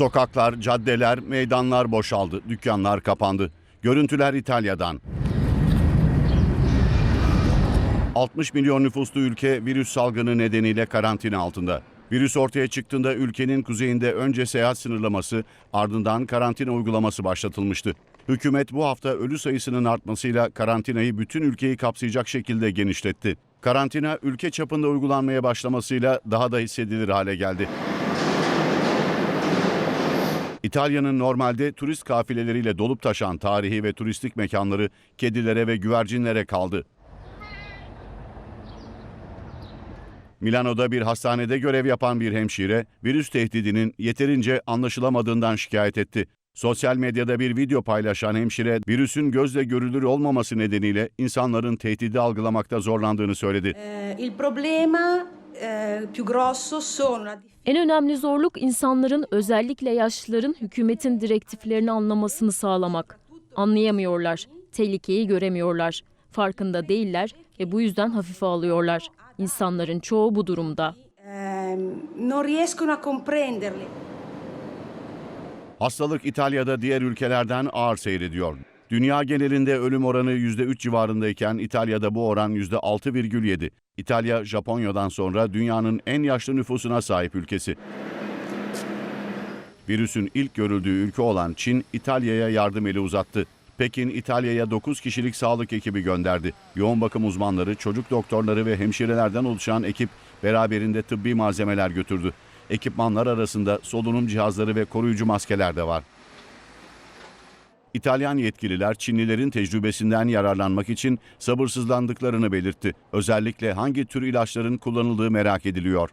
Sokaklar, caddeler, meydanlar boşaldı, dükkanlar kapandı. Görüntüler İtalya'dan. 60 milyon nüfuslu ülke virüs salgını nedeniyle karantina altında. Virüs ortaya çıktığında ülkenin kuzeyinde önce seyahat sınırlaması ardından karantina uygulaması başlatılmıştı. Hükümet bu hafta ölü sayısının artmasıyla karantinayı bütün ülkeyi kapsayacak şekilde genişletti. Karantina ülke çapında uygulanmaya başlamasıyla daha da hissedilir hale geldi. İtalya'nın normalde turist kafileleriyle dolup taşan tarihi ve turistik mekanları kedilere ve güvercinlere kaldı. Milano'da bir hastanede görev yapan bir hemşire virüs tehdidinin yeterince anlaşılamadığından şikayet etti. Sosyal medyada bir video paylaşan hemşire virüsün gözle görülür olmaması nedeniyle insanların tehdidi algılamakta zorlandığını söyledi. Eh, il problema più grosso sono la En önemli zorluk insanların özellikle yaşlıların hükümetin direktiflerini anlamasını sağlamak. Anlayamıyorlar, tehlikeyi göremiyorlar, farkında değiller ve bu yüzden hafife alıyorlar. İnsanların çoğu bu durumda. Hastalık İtalya'da diğer ülkelerden ağır seyrediyor. Dünya genelinde ölüm oranı %3 civarındayken İtalya'da bu oran %6,7. İtalya, Japonya'dan sonra dünyanın en yaşlı nüfusuna sahip ülkesi. Virüsün ilk görüldüğü ülke olan Çin, İtalya'ya yardım eli uzattı. Pekin, İtalya'ya 9 kişilik sağlık ekibi gönderdi. Yoğun bakım uzmanları, çocuk doktorları ve hemşirelerden oluşan ekip beraberinde tıbbi malzemeler götürdü. Ekipmanlar arasında solunum cihazları ve koruyucu maskeler de var. İtalyan yetkililer Çinlilerin tecrübesinden yararlanmak için sabırsızlandıklarını belirtti. Özellikle hangi tür ilaçların kullanıldığı merak ediliyor.